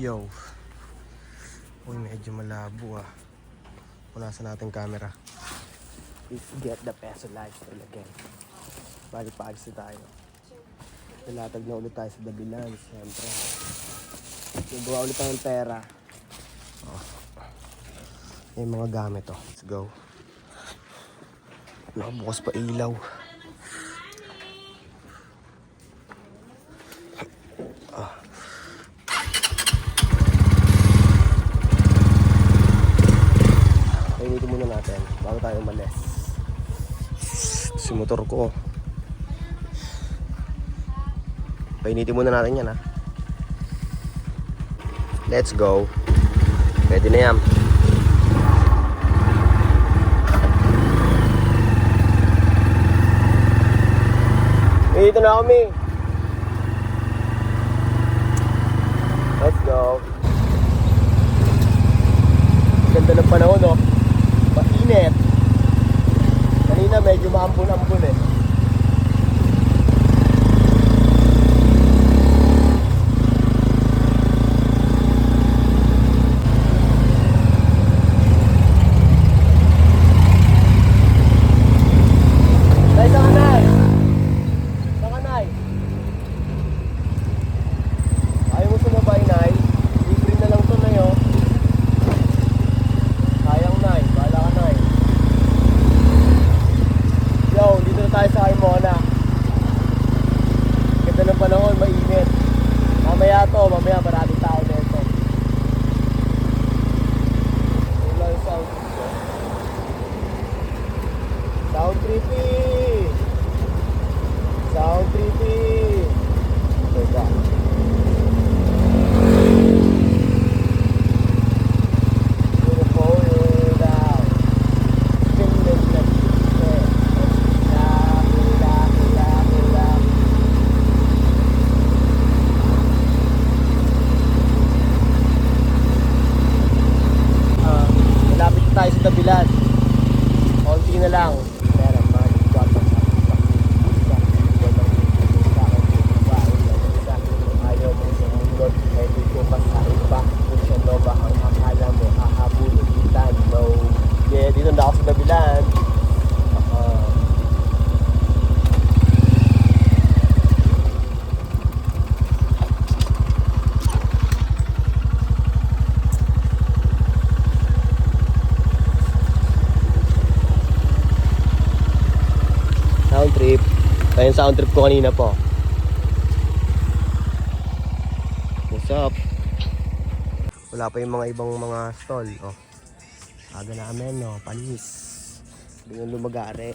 Yo. Uy, medyo malabo ah. Punasan natin camera. Let's get the peso lifestyle again. Balik pa na tayo. Nilatag na ulit tayo sa Dabilan, siyempre. Nagawa ulit tayo ng pera. Oh. Yung mga gamit oh. Let's go. Nakabukas pa ilaw. Painitin muna natin bago tayo umalis. Si motor ko. Painitin muna natin yan ha. Let's go. Pwede na yan. Dito na kami. Let's go. Ganda ng panahon, no? Mainit. Kanina medyo maampun-ampun eh. Nay, saan ka, Nay? Saan ka, Nay? Ayaw mo sumabay, Nay? Libre na lang to, Nay, oh. Sayang, Nay. Bahala ka, Nay. Yo, dito na tayo sa Carmona. Ganda ng panahon, mainit. Mamaya to, mamaya maraming tao dito. Wala yung sound trip ko. Sound trippy! Sound trippy! Teka. Gonna pull you down. Finland na dito. Hula, hula, hula, hula. Ah, malapit na tayo sa tabilan. Konti na lang. Meron mga ikwatang sa isa. Walang isa. Isa. Ayaw mo sa mundo. Hindi ko masahin pa. Kung siya no ba ang akala mo. Hahabulin kita. No. Yeah, dito na ako sa tabilan. Ah. Sound trip. Kaya yung sound trip ko kanina po. What's up? Wala pa yung mga ibang mga stall. Oh. Aga namin, no? Panis. Hindi yung lumagari.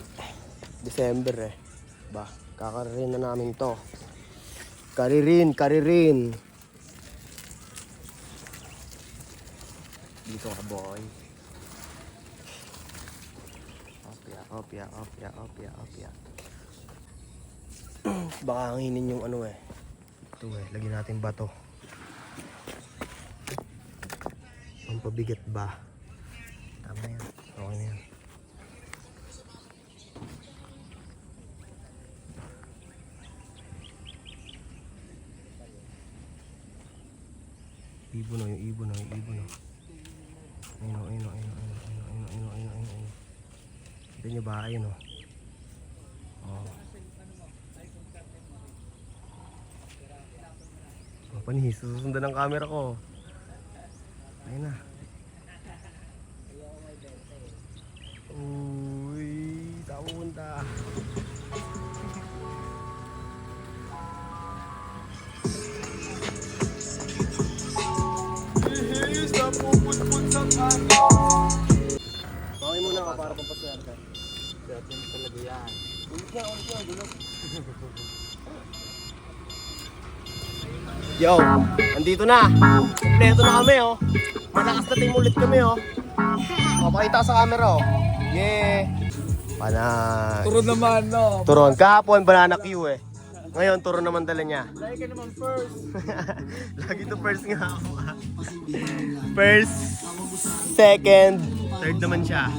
December eh. Ba, kakaririn na namin to. Karirin, karirin. Dito ka, boy. Opya, opya, opya, opya, opya. Baka hanginin yung ano eh. Ito eh, lagyan natin bato. Ang pabigat ba? Tama yan. Okay na yan. Ibon na yung ibon na yung ibon na. Ayun o, ayun o, ayun o, ayun o, ayun o, ayun o, ayun o, ayun o, ayun o. Kita nyo ba? Ayun o. Oh. panis. Eh. Susundan ang camera ko. Ayun na. Uy, tao punta. Ihis na pupunpun sa kanya. Bawi muna ako para papaswerte. Swerte mo talaga yan. Ulit na, ulit na, gulot. Yo, andito na. Kompleto na kami, oh. Malakas na team ulit kami, oh. Papakita sa camera, oh. Yeah. Pana... Turo naman, no? Turon. Kahapon, banana Q, eh. Ngayon, turon naman dala niya. Lagi ka naman first. Lagi to first nga ako, ah. First, second, third naman siya.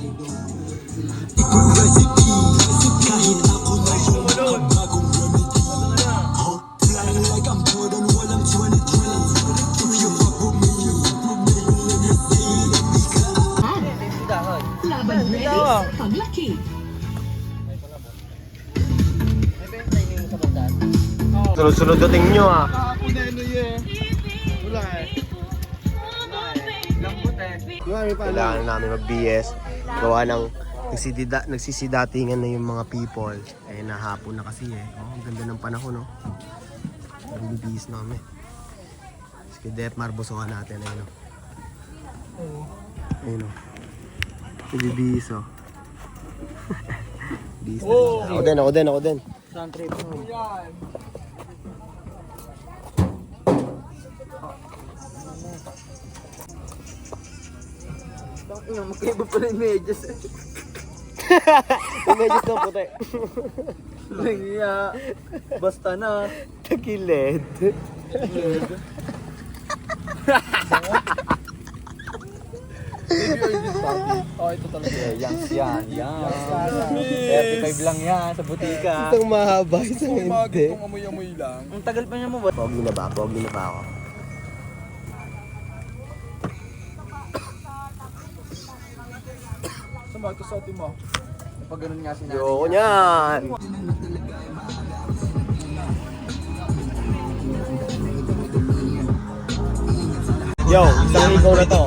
Sunod-sunod dating nyo ah. Wala eh. Wala eh. Lambot eh. Kailangan namin mag-BS. Gawa ng nagsidida, nagsisidatingan na yung mga people. Eh, nahapon na kasi eh. Oh, ang ganda ng panahon, no? Nagbibihis na kami. Sige, Depmar, busukan natin. Ayun, no? Ayun, no? Nagbibihis, oh. Bihis na Oh. Ako din, ako din, ako din. Saan trip mo? Yan. Ina, magkaiba pala yung medyas. Yung medyo na puti. Nangiya. Basta na. Puppy? Oh, ito talaga. Yang yan, yan. 35 lang yan sa butika. Isang mahaba, isang hindi. amoy-amoy lang. Ang tagal pa niya mo ba? Pogi na ba? Pogi na ba ako? Sa mga ito sa atin mo. Pag ganun nga sinabi. Ayoko niyan. Yo, isang ikaw na to.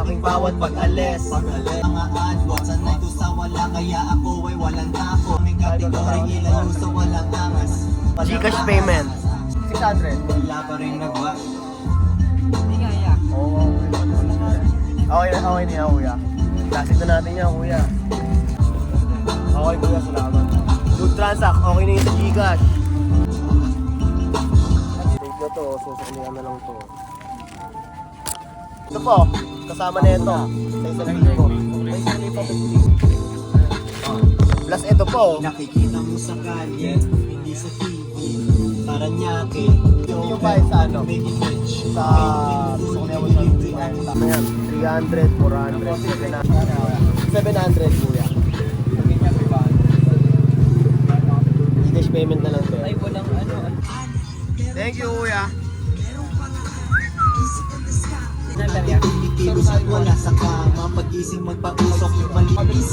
Aking bawat pag-alis. Mga adwat, sanay ko sa wala Kaya ako ay walang tapo May kategoring ilayo sa walang angas Gcash payment. 600. Wala pa rin nagwa Okay okay na yan, kuya. Classic na natin yan, kuya. Okay, kuya, salamat. Good transact, okay na yun sa Gcash. Take na to, susuklihan na lang to. Ito po, kasama na ito. Sa isang libo. Sa isang libo, 50. Plus ito po, Nakikita mo sa kalye Hindi sa TV Paranaque yung price sa ano? Make it rich sa mo sa 300. Ayan, 300, 400, 700. 700 kuya. Gcash payment na lang to. Ay, walang ano. Thank you kuya. Kilos at wala sa kama Pag-ising magpausok Malinis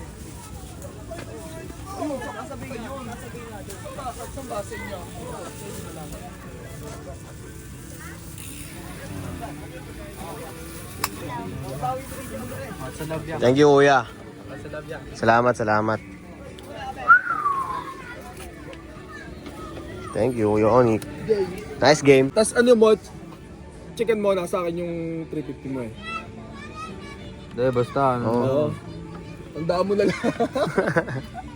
Saan base niyo? Sa love yan. Thank you kuya. Sa love yan. Salamat, salamat. Thank you, Kuya Onik. Nice game. Tapos ano mo, chicken mo, nasa akin yung 350 mo eh. Hindi, basta ano. Oo. Tandaan mo na lang.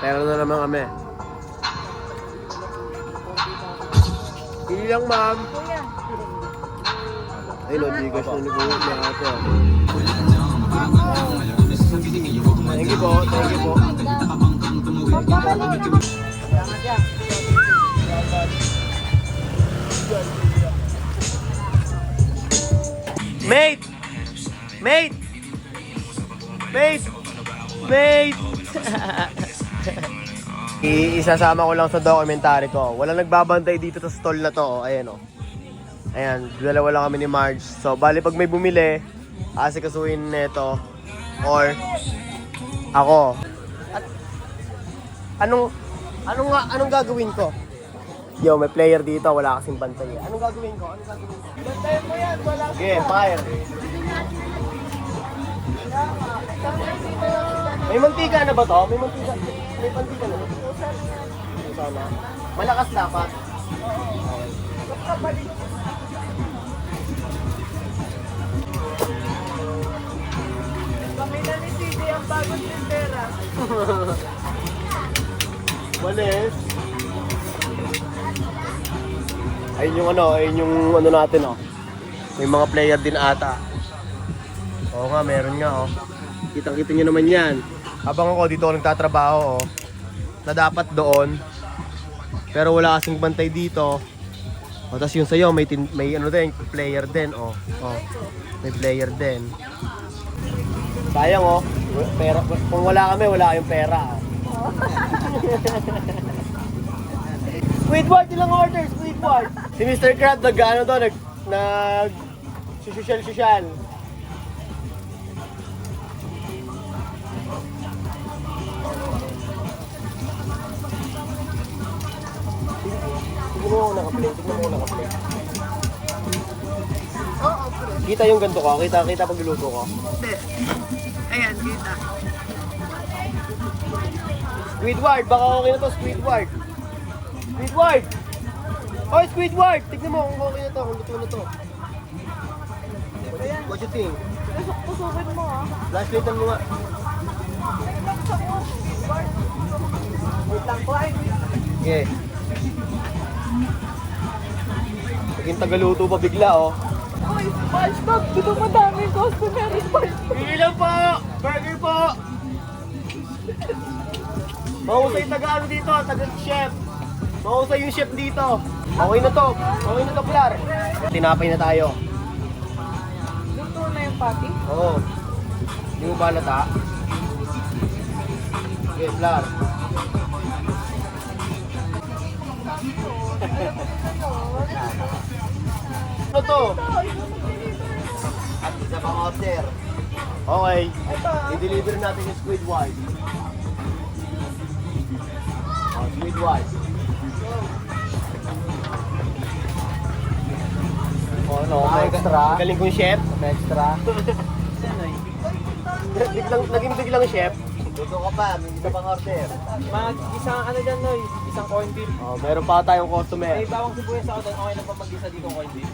Pero na naman kami. Pili lang, ma'am. Ay, no, di ka siya nag-uwi na ah. Thank you po, thank you po. Mate! Mate! Mate! Mate! I- isasama ko lang sa documentary ko. Walang nagbabantay dito sa stall na to. Oh. Ayan oh. Ayan, dalawa lang kami ni Marge. So, bali pag may bumili, asikasuhin nito or ako. At anong anong anong gagawin ko? Yo, may player dito, wala kasing bantay. eh. Anong gagawin ko? Anong gagawin ko? Bantayan mo yan, wala. Sige, fire. May mantika na ba to? May mantika. May mantika na? Sana. Malakas dapat. Kami na ni CD ang bagong tindera. Malis. Ayun yung ano, ayun yung ano natin oh. May mga player din ata. Oo nga, meron nga oh. Kitang-kita nyo naman yan. Habang ako dito ako nagtatrabaho oh. Na dapat doon. Pero wala kasing bantay dito. O, tapos yung sa'yo, may, tin- may ano din, player din oh. oh. May player din. Sayang oh. Pera, kung wala kami, wala kayong pera. oh. Squidward, ilang order, Squidward. Si Mr. Crab, nag, ano to, nag, nag, social mo ako naka-play, tignan mo ako naka-play. Kita yung ganito ko, kita, kita pag niluto ko. Hindi. Ayan, kita. Squidward, baka okay na to, Squidward. Squidward! Hoy, Squidward! Tignan mo kung okay na to, kung luto na to. What you, think? Pusok-pusokin mo ah. Flashlight mo nga. Wait lang ay. Okay. Naging tagaluto pa bigla, oh. Uy, SpongeBob, dito madaming customer. Pili lang po! Burger po! Mahusay taga ano dito, taga chef. Mahusay yung chef dito. Okay na to. Okay na to, Pilar. Tinapay na tayo. Luto na yung pati. Oo. Hindi mo ba halata? Okay, Pilar. ano to? At isa pang order. Okay. I-deliver natin yung squid wide. Oh, squid wide. Oh, no, may extra. Galing kong chef. May extra. biglang, naging biglang chef. Luto ka pa, may isa pang order. Mag isang ano dyan, Noy? Isang coin beef. Oh, meron pa tayong customer. May bawang sibuyas ako doon. Okay lang pa mag-isa dito coin beef.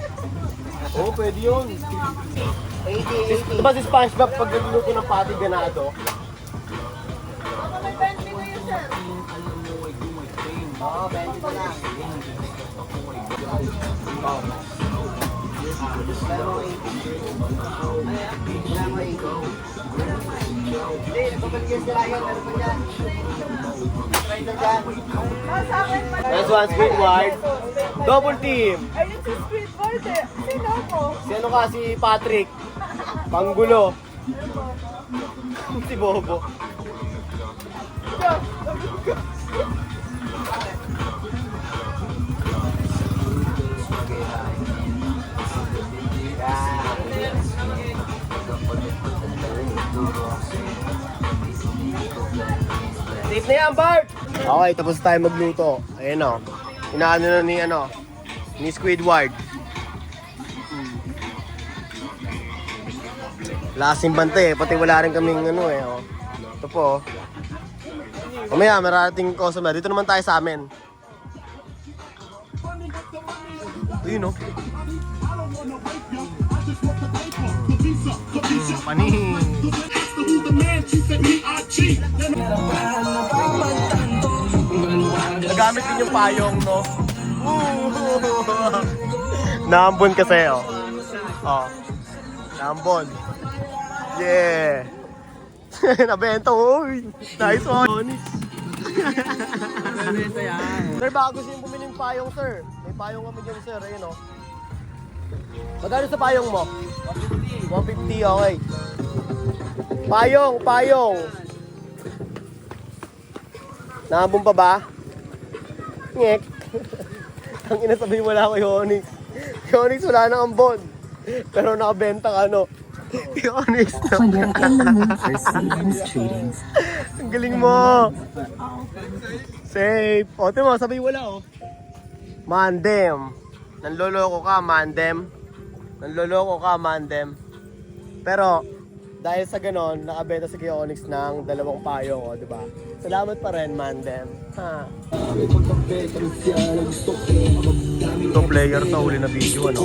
Oo, oh, pwede yun. 80, 80. Diba si Spongebob pag nagluluto ng pati ganado? May 20 ko yun, sir. Oo, 20 na lang. Hindi, nagpapaligyan sila yun. Meron pa dyan. Try na dyan. Sa akin pa. Next one, Squidward. Double team. Ayun si Squidward eh. Sino? Si ano ka, si Patrick. Panggulo. si Bobo. Safe na yan, Bart! Okay, tapos tayo magluto. Ayan o. Inaano na ni ano, ni Squidward. Lasing bante eh, pati wala rin kaming ano eh. Oh. Ito po. oh. Mamaya, marating customer. Dito naman tayo sa amin. Ayun oh. Mm, panis. Nagamit din yung payong, no? Naambon kasi, oh. Oh. Naambon. Yeah. Nabenta, uy. Nice one. Yan. Sir, baka gusto yung bumili ng payong, sir. May payong kami dyan, sir. Ayun, oh. Magkano sa payong mo? 150. 150, okay. Payong, payong. Naambon pa ba? Ngek. Ang inasabi wala ko yung Onyx. Yung wala nang ambon. Pero nakabenta ka, ano. Yung Onyx na. Ang galing mo. Safe. O, mo, sabi wala, oh. Mandem. Nanloloko ka, mandem. Nanloloko ka, mandem. Pero, dahil sa ganon, nakabenta si Onyx ng dalawang payong, o, di ba? Salamat pa rin, Mandem. Ha? Ito player to, huli na video, ano?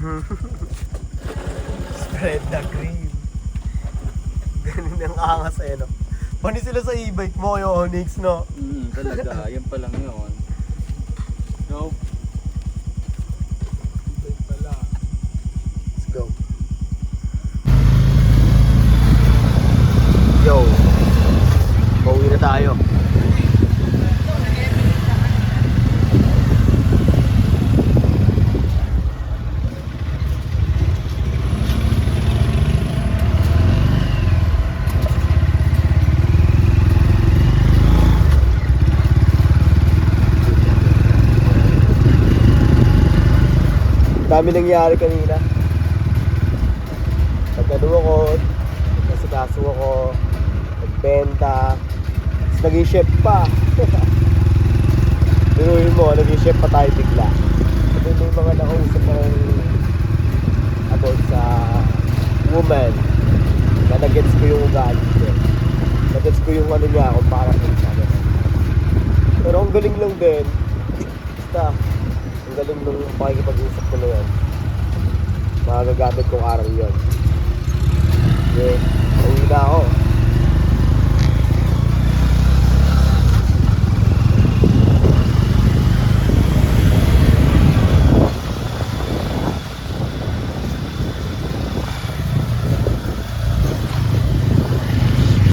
Spread the cream. Ganun ang angas eh, no? Pani sila sa e-bike mo, yung Onyx, no? Mm, talaga, yan pa lang yun. No, Let's go. Yo. Pauwi na tayo. Dami nangyari kanina. Nagano ako, nasikaso ako, nagbenta, tapos naging chef pa. Biruin mo, naging chef pa tayo bigla. Ito yung mga nakausap akong about sa woman na nag-gets ko yung ugali niya. Nag-gets ko yung ano niya kung para kung sa. Pero ang galing lang din. Basta, ang galing nung pakikipag-usap ko na yan. Magagamit kong araw yun. Okay, pauwi na ako.